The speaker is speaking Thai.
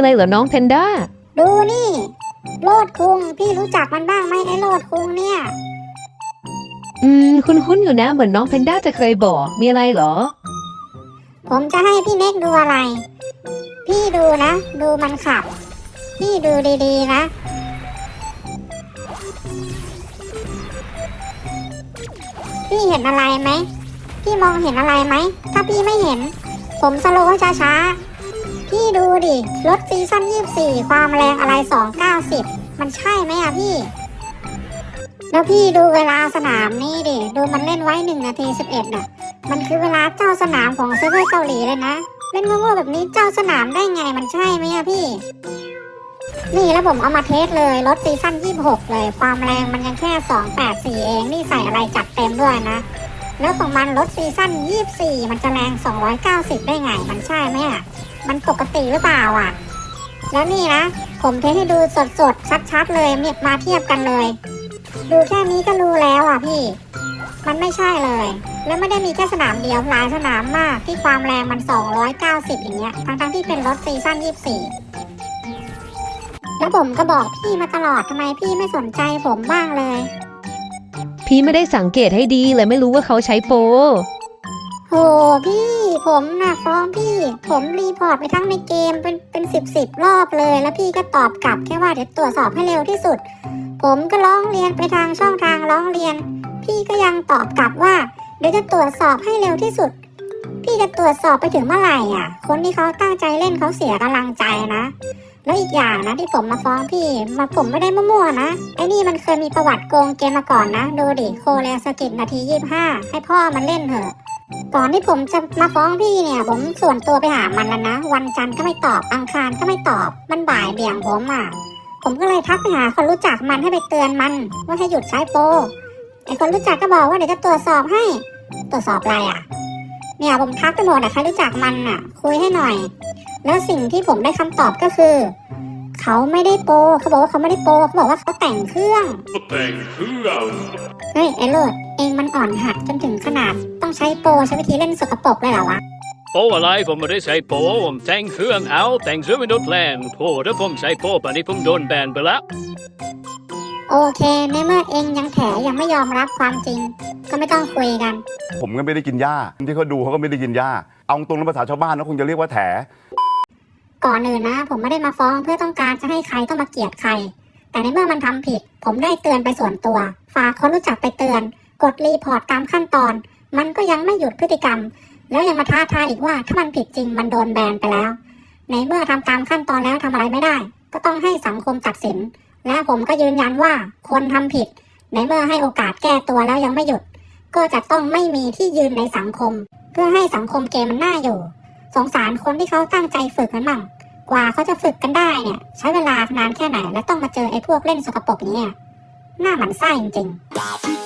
อะไรเหรอน้องเพนด้า ดูนี่ โลดคุง พี่รู้จักมันบ้างไหมไอ้โลดคุงเนี่ย อืม คุ้นๆอยู่นะ เหมือนน้องเพนด้าจะเคยบอก มีอะไรเหรอ ผมจะให้พี่เน็กดูอะไร พี่ดูนะ ดูมันขับ พี่ดูดีๆนะ พี่เห็นอะไรไหม พี่มองเห็นอะไรไหม ถ้าพี่ไม่เห็น ผมสโลว์ช้าๆพี่ ดิรถซีซั่น24 ความแรงอะไร 290 มันใช่ไหมอะพี่ แล้วพี่ดูเวลาสนามนี่ดิ ดูมันเล่นไว้ 1 นาที 11น่ะ มันคือเวลาเจ้าสนามของเซิร์ฟเวอร์เกาหลีเลยนะ เล่นโง่ๆแบบนี้เจ้าสนามได้ไงมันใช่ไหมอะพี่ นี่แล้วผมเอามาเทสเลยรถซีซั่น26 เลย ความแรงมันยังแค่ 284 เอง นี่ใส่อะไรจัดเต็มด้วยนะ แล้วของมันรถซีซั่น24 มันจะแรง 290 ได้ไง มันใช่ไหมอะ มันปกติหรือเปล่าอะ แล้วนี่นะ ผมเทให้ดูสดๆ ชัดๆ เลยเนี่ยมาเทียบกันเลย ดูแค่นี้ก็รู้แล้วอะพี่ มันไม่ใช่เลย แล้วไม่ได้มีแค่สนามเดียวหลายสนามมากที่ความแรงมัน 290 อย่างเงี้ย ทั้งๆที่เป็นรถซีซั่น24แล้วผมก็บอกพี่มาตลอดทำไมพี่ไม่สนใจผมบ้างเลย พี่ไม่ได้สังเกตให้ดีเลยไม่รู้ว่าเขาใช้โปรโหพี่ ผมน่ะฟ้องพี่ ผมรีพอร์ตไปทั้งในเกมเป็นเป็นสิบสิบรอบเลย แล้วพี่ก็ตอบกลับแค่ว่าเดี๋ยวตรวจสอบให้เร็วที่สุด ผมก็ร้องเรียนไปทางช่องทางร้องเรียน พี่ก็ยังตอบกลับว่า เดี๋ยวจะตรวจสอบให้เร็วที่สุด พี่จะตรวจสอบไปถึงเมื่อไหร่อะ คนที่เขาตั้งใจเล่นเขาเสียกำลังใจนะ แล้วอีกอย่างนะที่ผมมาฟ้องพี่มาผมไม่ได้มั่วๆนะไอ้นี่มันเคยมีประวัติโกงเกมมาก่อนนะดูดิโคเรสกิตนาทียี่ห้าให้พ่อมันเล่นเถอะก่อนที่ผมจะมาฟ้องพี่เนี่ย ผมส่วนตัวไปหามันแล้วนะ วันจันทร์ก็ไม่ตอบอังคารก็ไม่ตอบมันบ่ายเบี่ยงผมอะผมก็เลยทักไปหาคนรู้จักมันให้ไปเตือนมัน ว่าให้หยุดใช้โปรไอคนรู้จักก็บอกว่าเดี๋ยวจะตรวจสอบให้ ตรวจสอบอะไรอะ เนี่ยผมทักไปหมดอะใครรู้จักมันอะ คุยให้หน่อย แล้วสิ่งที่ผมได้คำตอบก็คือ เขาไม่ได้โปรเขาบอกว่าเขาไม่ได้โปรเขาบอกว่าเขาแต่งเครื่องแต่งเครื่องเฮ้ยไอ้โลดเองมันอ่อนหัดจนถึงขนาดต้องใช้โปรใช้วิธีเล่นสกปรกเลยเหรอวะโปอะไรผมไม่ได้ใช้โปผมแต่งเครื่องเอาแต่งเสื้อไม่โดนแรงโถถ้าผมใช้โปป่านนี้ผมโดนแบนไปแล้วโอเคในเมื่อเองยังแถยังไม่ยอมรับความจริง ก็ไม่ต้องคุยกัน ผมก็ไม่ได้กินหญ้าที่เขาดูเขาก็ไม่ได้กินหญ้าเอาตรงนั้นภาษาชาวบ้านนะคงจะเรียกว่าแถ ก่อนอื่นนะ ผมไม่ได้มาฟ้องเพื่อต้องการจะให้ใครต้องมาเกลียดใคร แต่ในเมื่อมันทำผิด ผมได้เตือนไปส่วนตัว ฝากคนรู้จักไปเตือน กดรีพอร์ตตามขั้นตอน มันก็ยังไม่หยุดพฤติกรรม แล้วยังมาท้าทายอีกว่าถ้ามันผิดจริงมันโดนแบนไปแล้ว ในเมื่อทำตามขั้นตอนแล้วทำอะไรไม่ได้ ก็ต้องให้สังคมตัดสิน และผมก็ยืนยันว่าคนทำผิด ในเมื่อให้โอกาสแก้ตัวแล้วยังไม่หยุด ก็จะต้องไม่มีที่ยืนในสังคม เพื่อให้สังคมเกมมันน่าอยู่ สงสารคนที่เขาตั้งใจฝึกมันบ้างกว่าเขาจะฝึกกันได้เนี่ย ใช้เวลานานแค่ไหน และต้องมาเจอไอ้พวกเล่นสกปรกอย่างเงี้ยหน้าหมันไส้จริงๆ